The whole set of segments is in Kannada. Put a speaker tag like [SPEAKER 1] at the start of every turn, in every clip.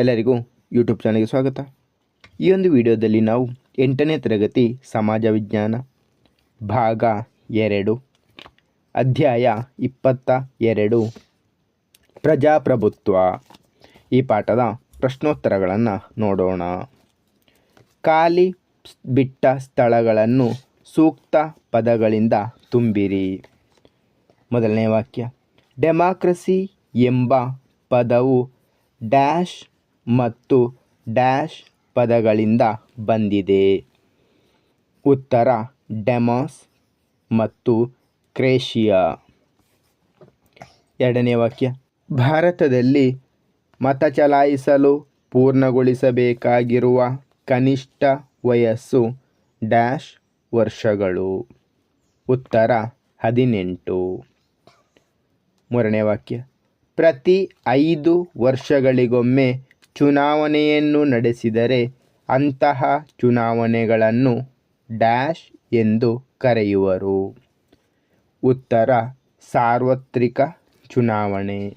[SPEAKER 1] ಎಲ್ಲರಿಗೂ ಯೂಟ್ಯೂಬ್ ಚಾನಲ್ಗೆ ಸ್ವಾಗತ. ಈ ಒಂದು ವಿಡಿಯೋದಲ್ಲಿ ನಾವು ಎಂಟನೇ ತರಗತಿ ಸಮಾಜ ವಿಜ್ಞಾನ ಭಾಗ ಎರಡು, ಅಧ್ಯಾಯ ಇಪ್ಪತ್ತ ಎರಡು, ಪ್ರಜಾಪ್ರಭುತ್ವ ಈ ಪಾಠದ ಪ್ರಶ್ನೋತ್ತರಗಳನ್ನು ನೋಡೋಣ. ಖಾಲಿ ಬಿಟ್ಟ ಸ್ಥಳಗಳನ್ನು ಸೂಕ್ತ ಪದಗಳಿಂದ ತುಂಬಿರಿ. ಮೊದಲನೇ ವಾಕ್ಯ, ಡೆಮಾಕ್ರಸಿ ಎಂಬ ಪದವು ಡ್ಯಾಶ್ ಮತ್ತು ಡ್ಯಾಶ್ ಪದಗಳಿಂದ ಬಂದಿದೆ. ಉತ್ತರ, ಡೆಮಾಸ್ ಮತ್ತು ಕ್ರೇಷಿಯಾ. ಎರಡನೇ ವಾಕ್ಯ. ಭಾರತದಲ್ಲಿ ಮತ ಚಲಾಯಿಸಲು ಪೂರ್ಣಗೊಳಿಸಬೇಕಾಗಿರುವ ಕನಿಷ್ಠ ವಯಸ್ಸು ಡ್ಯಾಶ್ ವರ್ಷಗಳು. ಉತ್ತರ, ಹದಿನೆಂಟು. ಮೂರನೇ ವಾಕ್ಯ. ಪ್ರತಿ ಐದು ವರ್ಷಗಳಿಗೊಮ್ಮೆ ಚುನಾವಣೆಯನ್ನು ನಡೆಸಿದರೆ ಅಂತಹ ಚುನಾವಣೆಗಳನ್ನು ಡ್ಯಾಶ್ ಎಂದು ಕರೆಯುವರು. ಉತ್ತರ, ಸಾರ್ವತ್ರಿಕ ಚುನಾವಣೆ.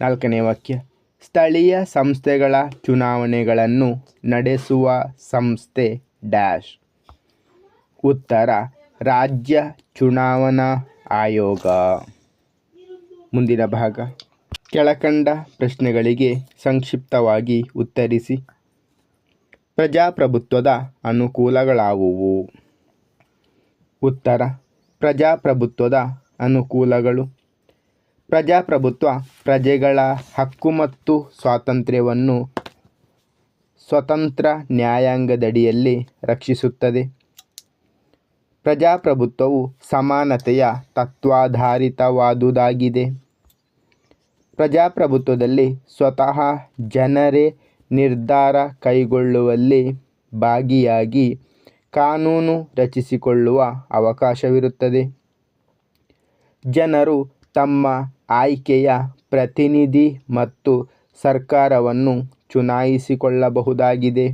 [SPEAKER 1] ನಾಲ್ಕನೇ ವಾಕ್ಯ. ಸ್ಥಳೀಯ ಸಂಸ್ಥೆಗಳ ಚುನಾವಣೆಗಳನ್ನು ನಡೆಸುವ ಸಂಸ್ಥೆ ಡ್ಯಾಶ್. ಉತ್ತರ, ರಾಜ್ಯ ಚುನಾವಣಾ ಆಯೋಗ. ಮುಂದಿನ ಭಾಗ. ಕೆಳಕಂಡ ಪ್ರಶ್ನೆಗಳಿಗೆ ಸಂಕ್ಷಿಪ್ತವಾಗಿ ಉತ್ತರಿಸಿ. ಪ್ರಜಾಪ್ರಭುತ್ವದ ಅನುಕೂಲಗಳಾವುವು? ಉತ್ತರ, ಪ್ರಜಾಪ್ರಭುತ್ವದ ಅನುಕೂಲಗಳು. ಪ್ರಜಾಪ್ರಭುತ್ವ ಪ್ರಜೆಗಳ ಹಕ್ಕು ಮತ್ತು ಸ್ವಾತಂತ್ರ್ಯವನ್ನು ಸ್ವತಂತ್ರ ನ್ಯಾಯಾಂಗದಡಿಯಲ್ಲಿ ರಕ್ಷಿಸುತ್ತದೆ. ಪ್ರಜಾಪ್ರಭುತ್ವವು ಸಮಾನತೆಯ ತತ್ವಾಧಾರಿತವಾದುದಾಗಿದೆ. ಪ್ರಜಾಪ್ರಭುತ್ವದಲ್ಲಿ ಸ್ವತಃ ಜನರೇ ನಿರ್ಧಾರ ಕೈಗೊಳ್ಳುವಲ್ಲಿ ಭಾಗಿಯಾಗಿ ಕಾನೂನು ರಚಿಸಿಕೊಳ್ಳುವ ಅವಕಾಶವಿರುತ್ತದೆ. ಜನರು ತಮ್ಮ ಆಯ್ಕೆಯ ಪ್ರತಿನಿಧಿ ಮತ್ತು ಸರ್ಕಾರವನ್ನು ಚುನಾಯಿಸಿಕೊಳ್ಳಬಹುದಾಗಿದೆ.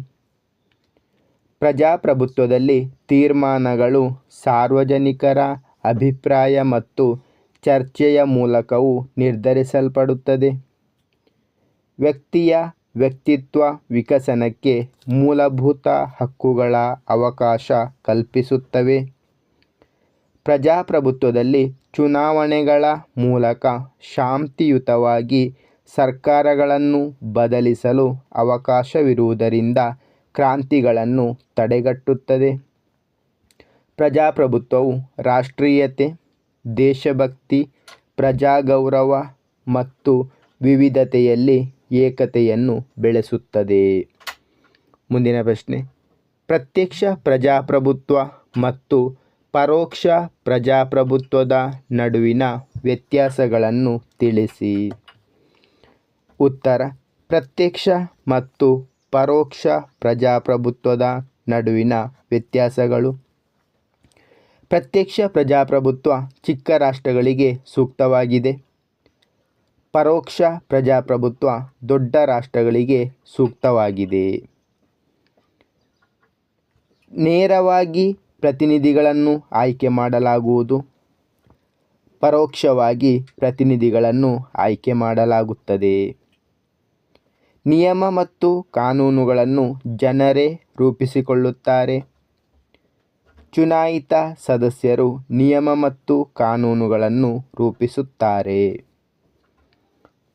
[SPEAKER 1] ಪ್ರಜಾಪ್ರಭುತ್ವದಲ್ಲಿ ತೀರ್ಮಾನಗಳು ಸಾರ್ವಜನಿಕರ ಅಭಿಪ್ರಾಯ ಮತ್ತು ಚರ್ಚೆಯ ಮೂಲಕವೂ ನಿರ್ಧರಿಸಲ್ಪಡುತ್ತದೆ. ವ್ಯಕ್ತಿಯ ವ್ಯಕ್ತಿತ್ವ ವಿಕಸನಕ್ಕೆ ಮೂಲಭೂತ ಹಕ್ಕುಗಳ ಅವಕಾಶ ಕಲ್ಪಿಸುತ್ತವೆ. ಪ್ರಜಾಪ್ರಭುತ್ವದಲ್ಲಿ ಚುನಾವಣೆಗಳ ಮೂಲಕ ಶಾಂತಿಯುತವಾಗಿ ಸರ್ಕಾರಗಳನ್ನು ಬದಲಿಸಲು ಅವಕಾಶವಿರುವುದರಿಂದ ಕ್ರಾಂತಿಗಳನ್ನು ತಡೆಗಟ್ಟುತ್ತದೆ. ಪ್ರಜಾಪ್ರಭುತ್ವವು ರಾಷ್ಟ್ರೀಯತೆ ದೇಶಭಕ್ತಿ, ಪ್ರಜಾಗೌರವ ಮತ್ತು ವಿವಿಧತೆಯಲ್ಲಿ ಏಕತೆಯನ್ನು ಬೆಳೆಸುತ್ತದೆ. ಮುಂದಿನ ಪ್ರಶ್ನೆ. ಪ್ರತ್ಯಕ್ಷ ಪ್ರಜಾಪ್ರಭುತ್ವ ಮತ್ತು ಪರೋಕ್ಷ ಪ್ರಜಾಪ್ರಭುತ್ವದ ನಡುವಿನ ವ್ಯತ್ಯಾಸಗಳನ್ನು ತಿಳಿಸಿ. ಉತ್ತರ. ಪ್ರತ್ಯಕ್ಷ ಮತ್ತು ಪರೋಕ್ಷ ಪ್ರಜಾಪ್ರಭುತ್ವದ ನಡುವಿನ ವ್ಯತ್ಯಾಸಗಳು ಪ್ರತ್ಯಕ್ಷ ಪ್ರಜಾಪ್ರಭುತ್ವ ಚಿಕ್ಕ ರಾಷ್ಟ್ರಗಳಿಗೆ ಸೂಕ್ತವಾಗಿದೆ. ಪರೋಕ್ಷ ಪ್ರಜಾಪ್ರಭುತ್ವ ದೊಡ್ಡ ರಾಷ್ಟ್ರಗಳಿಗೆ ಸೂಕ್ತವಾಗಿದೆ. ನೇರವಾಗಿ ಪ್ರತಿನಿಧಿಗಳನ್ನು ಆಯ್ಕೆ ಮಾಡಲಾಗುವುದು. ಪರೋಕ್ಷವಾಗಿ ಪ್ರತಿನಿಧಿಗಳನ್ನು ಆಯ್ಕೆ ಮಾಡಲಾಗುತ್ತದೆ. ನಿಯಮ ಮತ್ತು ಕಾನೂನುಗಳನ್ನು ಜನರೇ ರೂಪಿಸಿಕೊಳ್ಳುತ್ತಾರೆ. ಚುನಾಯಿತ ಸದಸ್ಯರು ನಿಯಮ ಮತ್ತು ಕಾನೂನುಗಳನ್ನು ರೂಪಿಸುತ್ತಾರೆ.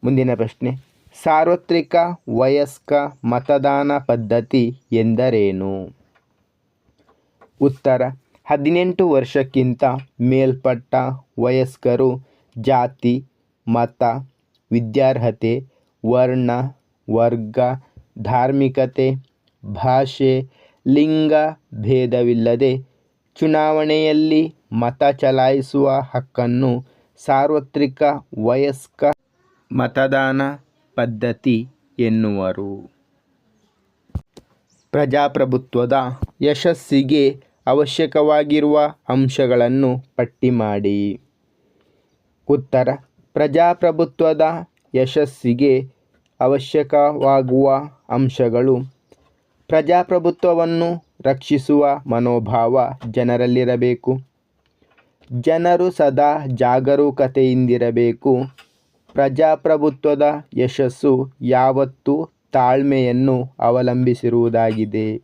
[SPEAKER 1] ಮುಂದಿನ ಪ್ರಶ್ನೆ. ಸಾರ್ವತ್ರಿಕ ವಯಸ್ಕ ಮತದಾನ ಪದ್ಧತಿ ಎಂದರೇನು? ಉತ್ತರ. ಹದಿನೆಂಟು ವರ್ಷಕ್ಕಿಂತ ಮೇಲ್ಪಟ್ಟ ವಯಸ್ಕರು ಜಾತಿ, ಮತ, ವಿದ್ಯಾರ್ಹತೆ, ವರ್ಣ, ವರ್ಗ, ಧಾರ್ಮಿಕತೆ, ಭಾಷೆ, ಲಿಂಗ ಭೇದವಿಲ್ಲದೆ ಚುನಾವಣೆಯಲ್ಲಿ ಮತ ಚಲಾಯಿಸುವ ಹಕ್ಕನ್ನು ಸಾರ್ವತ್ರಿಕ ವಯಸ್ಕ ಮತದಾನ ಪದ್ಧತಿ ಎನ್ನುವರು. ಪ್ರಜಾಪ್ರಭುತ್ವದ ಯಶಸ್ಸಿಗೆ ಅವಶ್ಯಕವಾಗಿರುವ ಅಂಶಗಳನ್ನು ಪಟ್ಟಿ ಮಾಡಿ. ಉತ್ತರ, ಪ್ರಜಾಪ್ರಭುತ್ವದ ಯಶಸ್ಸಿಗೆ ಅವಶ್ಯಕವಾಗುವ ಅಂಶಗಳು ಪ್ರಜಾಪ್ರಭುತ್ವವನ್ನು ರಕ್ಷಿಸುವ ಮನೋಭಾವ ಜನರಲ್ಲಿರಬೇಕು. ಜನರು ಸದಾ ಜಾಗರೂಕತೆಯಿಂದಿರಬೇಕು. ಪ್ರಜಾಪ್ರಭುತ್ವದ ಯಶಸ್ಸು ಯಾವತ್ತೂ ತಾಳ್ಮೆಯನ್ನು ಅವಲಂಬಿಸಿರುವುದಾಗಿದೆ.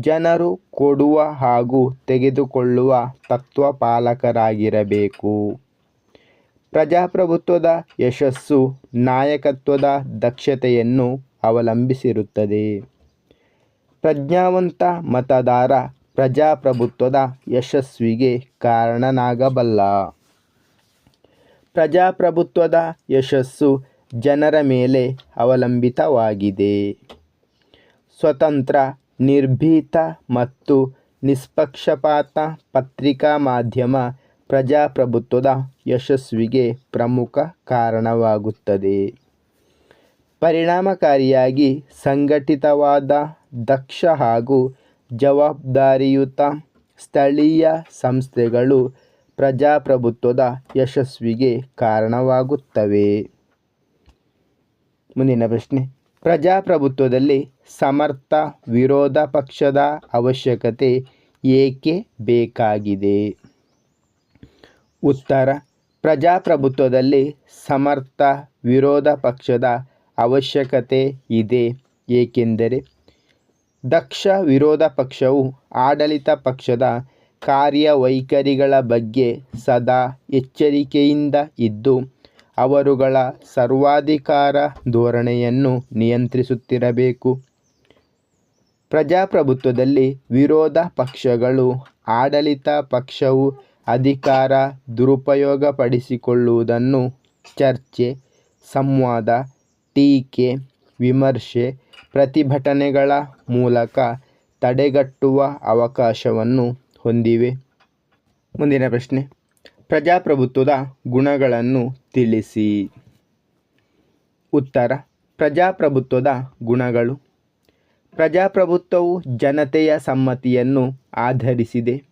[SPEAKER 1] ಜನರು ಕೊಡುವ ಹಾಗೂ ತೆಗೆದುಕೊಳ್ಳುವ ತತ್ವಪಾಲಕರಾಗಿರಬೇಕು ಪ್ರಜಾಪ್ರಭುತ್ವದ ಯಶಸ್ಸು ನಾಯಕತ್ವದ ದಕ್ಷತೆಯನ್ನು ಅವಲಂಬಿಸಿರುತ್ತದೆ. ಪ್ರಜ್ಞಾವಂತ ಮತದಾರ ಪ್ರಜಾಪ್ರಭುತ್ವದ ಯಶಸ್ವಿಗೆ ಕಾರಣನಾಗಬಲ್ಲ. ಪ್ರಜಾಪ್ರಭುತ್ವದ ಯಶಸ್ಸು ಜನರ ಮೇಲೆ ಅವಲಂಬಿತವಾಗಿದೆ. ಸ್ವತಂತ್ರ, ನಿರ್ಭೀತ ಮತ್ತು ನಿಷ್ಪಕ್ಷಪಾತ ಪತ್ರಿಕಾ ಮಾಧ್ಯಮ ಪ್ರಜಾಪ್ರಭುತ್ವದ ಯಶಸ್ವಿಗೆ ಪ್ರಮುಖ ಕಾರಣವಾಗುತ್ತದೆ. ಪರಿಣಾಮಕಾರಿಯಾಗಿ ಸಂಘಟಿತವಾದ ದಕ್ಷ ಹಾಗೂ ಜವಾಬ್ದಾರಿಯುತ ಸ್ಥಳೀಯ ಸಂಸ್ಥೆಗಳು ಪ್ರಜಾಪ್ರಭುತ್ವದ ಯಶಸ್ವಿಗೆ ಕಾರಣವಾಗುತ್ತವೆ. ಮುಂದಿನ ಪ್ರಶ್ನೆ. ಪ್ರಜಾಪ್ರಭುತ್ವದಲ್ಲಿ ಸಮರ್ಥ ವಿರೋಧ ಪಕ್ಷದ ಅವಶ್ಯಕತೆ ಏಕೆ ಬೇಕಾಗಿದೆ? ಉತ್ತರ. ಪ್ರಜಾಪ್ರಭುತ್ವದಲ್ಲಿ ಸಮರ್ಥ ವಿರೋಧ ಪಕ್ಷದ ಅವಶ್ಯಕತೆ ಇದೆ ಏಕೆಂದರೆ ದಕ್ಷ ವಿರೋಧ ಪಕ್ಷವು ಆಡಳಿತ ಪಕ್ಷದ ಕಾರ್ಯವೈಖರಿಗಳ ಬಗ್ಗೆ ಸದಾ ಎಚ್ಚರಿಕೆಯಿಂದ ಇದ್ದು, ಅವರುಗಳ ಸರ್ವಾಧಿಕಾರ ಧೋರಣೆಯನ್ನು ನಿಯಂತ್ರಿಸುತ್ತಿರಬೇಕು. ಪ್ರಜಾಪ್ರಭುತ್ವದಲ್ಲಿ ವಿರೋಧ ಪಕ್ಷಗಳು ಆಡಳಿತ ಪಕ್ಷವು ಅಧಿಕಾರ ದುರುಪಯೋಗಪಡಿಸಿಕೊಳ್ಳುವುದನ್ನು ಚರ್ಚೆ, ಸಂವಾದ, ಟೀಕೆ, ವಿಮರ್ಶೆ ಪ್ರತಿಭಟನೆಗಳ ಮೂಲಕ ತಡೆಗಟ್ಟುವ ಅವಕಾಶವನ್ನು ಹೊಂದಿವೆ. ಮುಂದಿನ ಪ್ರಶ್ನೆ. ಪ್ರಜಾಪ್ರಭುತ್ವದ ಗುಣಗಳನ್ನು ತಿಳಿಸಿ. ಉತ್ತರ. ಪ್ರಜಾಪ್ರಭುತ್ವದ ಗುಣಗಳು. ಪ್ರಜಾಪ್ರಭುತ್ವವು ಜನತೆಯ ಸಮ್ಮತಿಯನ್ನು ಆಧರಿಸಿದೆ.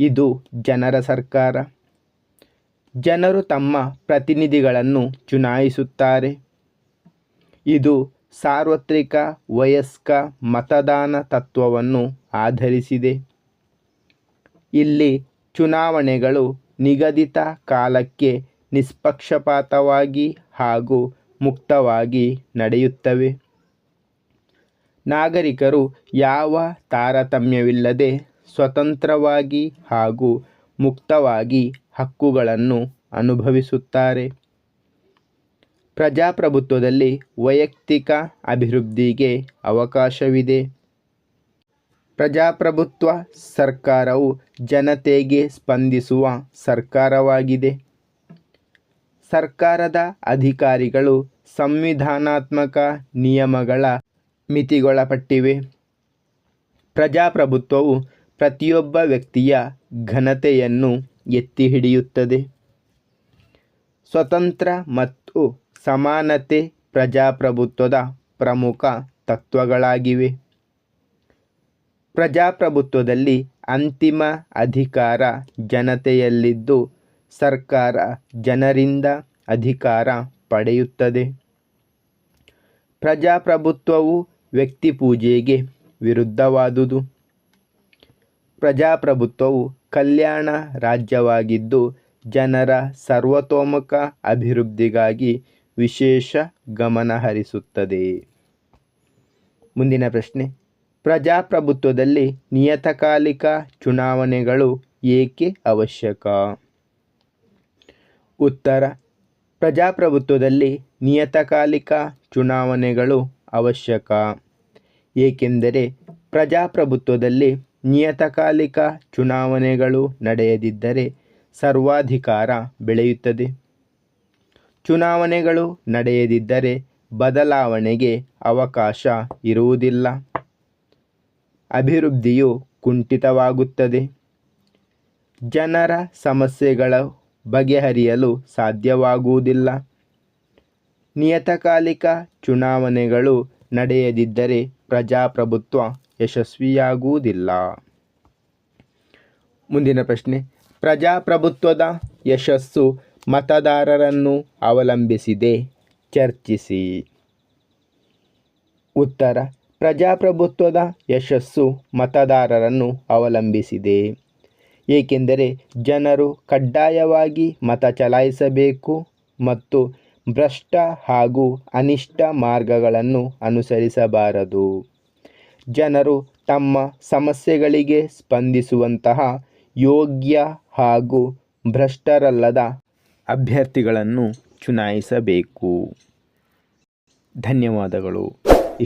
[SPEAKER 1] ಇದು ಜನರ ಸರ್ಕಾರ. ಜನರು ತಮ್ಮ ಪ್ರತಿನಿಧಿಗಳನ್ನು ಚುನಾಯಿಸುತ್ತಾರೆ. ಇದು ಸಾರ್ವತ್ರಿಕ, ವಯಸ್ಕ, ಮತದಾನ ತತ್ವವನ್ನು ಆಧರಿಸಿದೆ. ಇಲ್ಲಿ ಚುನಾವಣೆಗಳು ನಿಗದಿತ ಕಾಲಕ್ಕೆ ನಿಷ್ಪಕ್ಷಪಾತವಾಗಿ ಹಾಗೂ ಮುಕ್ತವಾಗಿ ನಡೆಯುತ್ತವೆ. ನಾಗರಿಕರು ಯಾವ ತಾರತಮ್ಯವಿಲ್ಲದೆ ಸ್ವತಂತ್ರವಾಗಿ ಹಾಗೂ ಮುಕ್ತವಾಗಿ ಹಕ್ಕುಗಳನ್ನು ಅನುಭವಿಸುತ್ತಾರೆ. ಪ್ರಜಾಪ್ರಭುತ್ವದಲ್ಲಿ ವೈಯಕ್ತಿಕ ಅಭಿವೃದ್ಧಿಗೆ ಅವಕಾಶವಿದೆ. ಪ್ರಜಾಪ್ರಭುತ್ವ ಸರ್ಕಾರವು ಜನತೆಗೆ ಸ್ಪಂದಿಸುವ ಸರ್ಕಾರವಾಗಿದೆ. ಸರ್ಕಾರದ ಅಧಿಕಾರಿಗಳು ಸಂವಿಧಾನಾತ್ಮಕ ನಿಯಮಗಳ ಮಿತಿಗೊಳಪಟ್ಟಿವೆ. ಪ್ರಜಾಪ್ರಭುತ್ವವು ಪ್ರತಿಯೊಬ್ಬ ವ್ಯಕ್ತಿಯ ಘನತೆಯನ್ನು ಎತ್ತಿ ಹಿಡಿಯುತ್ತದೆ ಸ್ವತಂತ್ರ ಮತ್ತು ಸಮಾನತೆ ಪ್ರಜಾಪ್ರಭುತ್ವದ ಪ್ರಮುಖ ತತ್ವಗಳಾಗಿವೆ. ಪ್ರಜಾಪ್ರಭುತ್ವದಲ್ಲಿ ಅಂತಿಮ ಅಧಿಕಾರ ಜನತೆಯಲ್ಲಿದ್ದು ಸರ್ಕಾರ ಜನರಿಂದ ಅಧಿಕಾರ ಪಡೆಯುತ್ತದೆ. ಪ್ರಜಾಪ್ರಭುತ್ವವು ವ್ಯಕ್ತಿ ಪೂಜೆಗೆ ವಿರುದ್ಧವಾದುದು. ಪ್ರಜಾಪ್ರಭುತ್ವವು ಕಲ್ಯಾಣ ರಾಜ್ಯವಾಗಿದ್ದು ಜನರ ಸರ್ವತೋಮುಖ ಅಭಿವೃದ್ಧಿಗಾಗಿ ವಿಶೇಷ ಗಮನ ಹರಿಸುತ್ತದೆ ಮುಂದಿನ ಪ್ರಶ್ನೆ. ಪ್ರಜಾಪ್ರಭುತ್ವದಲ್ಲಿ ನಿಯತಕಾಲಿಕ ಚುನಾವಣೆಗಳು ಏಕೆ ಅವಶ್ಯಕ? ಉತ್ತರ. ಪ್ರಜಾಪ್ರಭುತ್ವದಲ್ಲಿ ನಿಯತಕಾಲಿಕ ಚುನಾವಣೆಗಳು ಅವಶ್ಯಕ. ಏಕೆಂದರೆ ಪ್ರಜಾಪ್ರಭುತ್ವದಲ್ಲಿ ನಿಯತಕಾಲಿಕ ಚುನಾವಣೆಗಳು ನಡೆಯದಿದ್ದರೆ ಸರ್ವಾಧಿಕಾರ ಬೆಳೆಯುತ್ತದೆ. ಚುನಾವಣೆಗಳು ನಡೆಯದಿದ್ದರೆ ಬದಲಾವಣೆಗೆ ಅವಕಾಶ ಇರುವುದಿಲ್ಲ. ಅಭಿವೃದ್ಧಿಯು ಕುಂಠಿತವಾಗುತ್ತದೆ. ಜನರ ಸಮಸ್ಯೆಗಳ ಬಗೆಹರಿಯಲು ಸಾಧ್ಯವಾಗುವುದಿಲ್ಲ. ನಿಯತಕಾಲಿಕ ಚುನಾವಣೆಗಳು ನಡೆಯದಿದ್ದರೆ ಪ್ರಜಾಪ್ರಭುತ್ವ ಯಶಸ್ವಿಯಾಗುವುದಿಲ್ಲ. ಮುಂದಿನ ಪ್ರಶ್ನೆ. ಪ್ರಜಾಪ್ರಭುತ್ವದ ಯಶಸ್ಸು ಮತದಾರರನ್ನು ಅವಲಂಬಿಸಿದೆ. ಚರ್ಚಿಸಿ. ಉತ್ತರ. ಪ್ರಜಾಪ್ರಭುತ್ವದ ಯಶಸ್ಸು ಮತದಾರರನ್ನು ಅವಲಂಬಿಸಿದೆ. ಏಕೆಂದರೆ ಜನರು ಕಡ್ಡಾಯವಾಗಿ ಮತ ಚಲಾಯಿಸಬೇಕು ಮತ್ತು ಭ್ರಷ್ಟ ಹಾಗೂ ಅನಿಷ್ಟ ಮಾರ್ಗಗಳನ್ನು ಅನುಸರಿಸಬಾರದು. ಜನರು ತಮ್ಮ ಸಮಸ್ಯೆಗಳಿಗೆ ಸ್ಪಂದಿಸುವಂತಹ ಯೋಗ್ಯ ಹಾಗೂ ಭ್ರಷ್ಟರಲ್ಲದ ಅಭ್ಯರ್ಥಿಗಳನ್ನು ಚುನಾಯಿಸಬೇಕು. ಧನ್ಯವಾದಗಳು.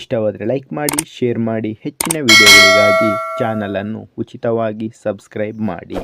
[SPEAKER 1] ಇಷ್ಟವಾದರೆ ಲೈಕ್ ಮಾಡಿ ಶೇರ್ ಮಾಡಿ ಹೆಚ್ಚಿನ ವಿಡಿಯೋಗಳಿಗಾಗಿ ಚಾನಲನ್ನು ಉಚಿತವಾಗಿ ಸಬ್ಸ್ಕ್ರೈಬ್ ಮಾಡಿ.